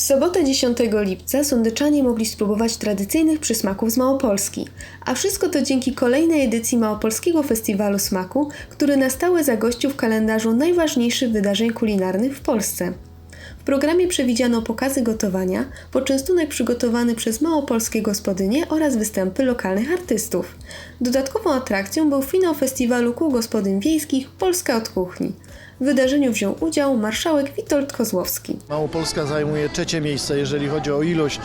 W sobotę 10 lipca sądeczanie mogli spróbować tradycyjnych przysmaków z Małopolski, a wszystko to dzięki kolejnej edycji Małopolskiego Festiwalu Smaku, który na stałe zagościł w kalendarzu najważniejszych wydarzeń kulinarnych w Polsce. Programie przewidziano pokazy gotowania, poczęstunek przygotowany przez małopolskie gospodynie oraz występy lokalnych artystów. Dodatkową atrakcją był finał festiwalu kół gospodyń wiejskich Polska od kuchni. W wydarzeniu wziął udział marszałek Witold Kozłowski. Małopolska zajmuje trzecie miejsce, jeżeli chodzi o ilość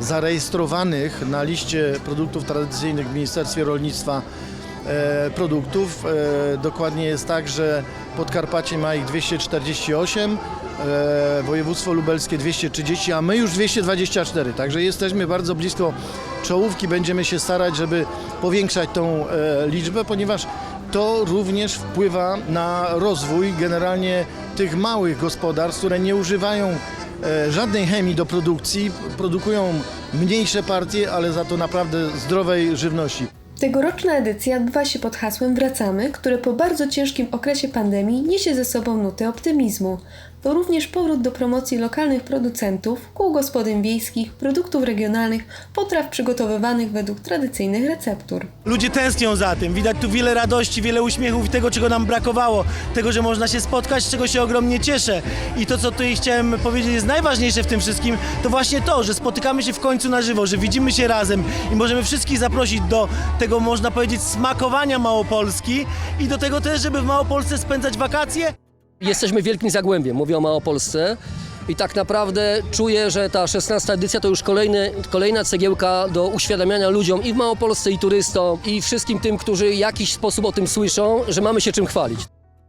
zarejestrowanych na liście produktów tradycyjnych w Ministerstwie Rolnictwa produktów. E, dokładnie jest tak, że Podkarpacie ma ich 248, e, województwo lubelskie 230, a my już 224. Także jesteśmy bardzo blisko czołówki. Będziemy się starać, żeby powiększać tą e, liczbę, ponieważ to również wpływa na rozwój generalnie tych małych gospodarstw, które nie używają e, żadnej chemii do produkcji, produkują mniejsze partie, ale za to naprawdę zdrowej żywności. Tegoroczna edycja odbywa się pod hasłem Wracamy, które po bardzo ciężkim okresie pandemii niesie ze sobą nutę optymizmu. To również powrót do promocji lokalnych producentów, kół gospodyń wiejskich, produktów regionalnych, potraw przygotowywanych według tradycyjnych receptur. Ludzie tęsknią za tym. Widać tu wiele radości, wiele uśmiechów i tego, czego nam brakowało. Tego, że można się spotkać, z czego się ogromnie cieszę. I to, co tutaj chciałem powiedzieć, jest najważniejsze w tym wszystkim, to właśnie to, że spotykamy się w końcu na żywo, że widzimy się razem i możemy wszystkich zaprosić do tego, można powiedzieć, smakowania Małopolski i do tego też, żeby w Małopolsce spędzać wakacje. Jesteśmy wielkim zagłębiem, mówię o Małopolsce. I tak naprawdę czuję, że ta 16 edycja to już kolejny, kolejna cegiełka do uświadamiania ludziom i w Małopolsce, i turystom, i wszystkim tym, którzy w jakiś sposób o tym słyszą, że mamy się czym chwalić.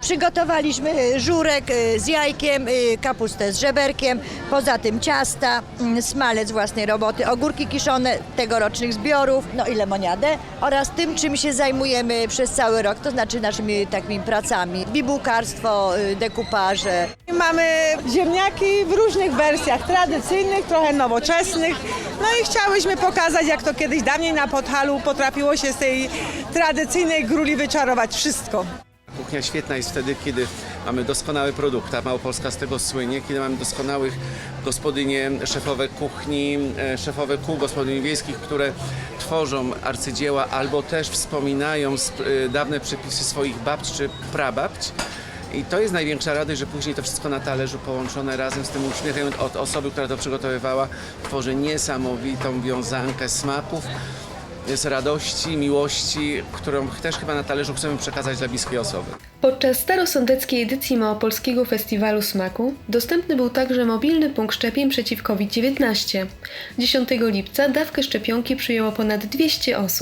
Przygotowaliśmy żurek y, z jajkiem, y, kapustę z żeberkiem, poza tym ciasta, mm, smalec własnej roboty, ogórki kiszone tegorocznych zbiorów, no i lemoniadę oraz tym, czym się zajmujemy przez cały rok, to znaczy naszymi takimi pracami, bibułkarstwo, y, dekupaże. Mamy ziemniaki w różnych wersjach, tradycyjnych, trochę nowoczesnych. No i chciałyśmy pokazać, jak to kiedyś dawniej na Podhalu potrafiło się z tej tradycyjnej gruli wyczarować wszystko. Kuchnia świetna jest wtedy, kiedy mamy doskonały produkt, a Małopolska z tego słynie, kiedy mamy doskonałych gospodynie, szefowe kuchni, e, szefowe kół gospodyń wiejskich, które tworzą arcydzieła albo też wspominają sp- e, dawne przepisy swoich babć czy prababć. I to jest największa radość, że później to wszystko na talerzu połączone razem z tym uśmiechem od osoby, która to przygotowywała, tworzy niesamowitą wiązankę smaków, z radości, miłości, którą też chyba na talerzu chcemy przekazać dla bliskiej osoby. Podczas starosądeckiej edycji Małopolskiego Festiwalu Smaku dostępny był także mobilny punkt szczepień przeciw COVID-19. 10 lipca dawkę szczepionki przyjęło ponad 200 osób.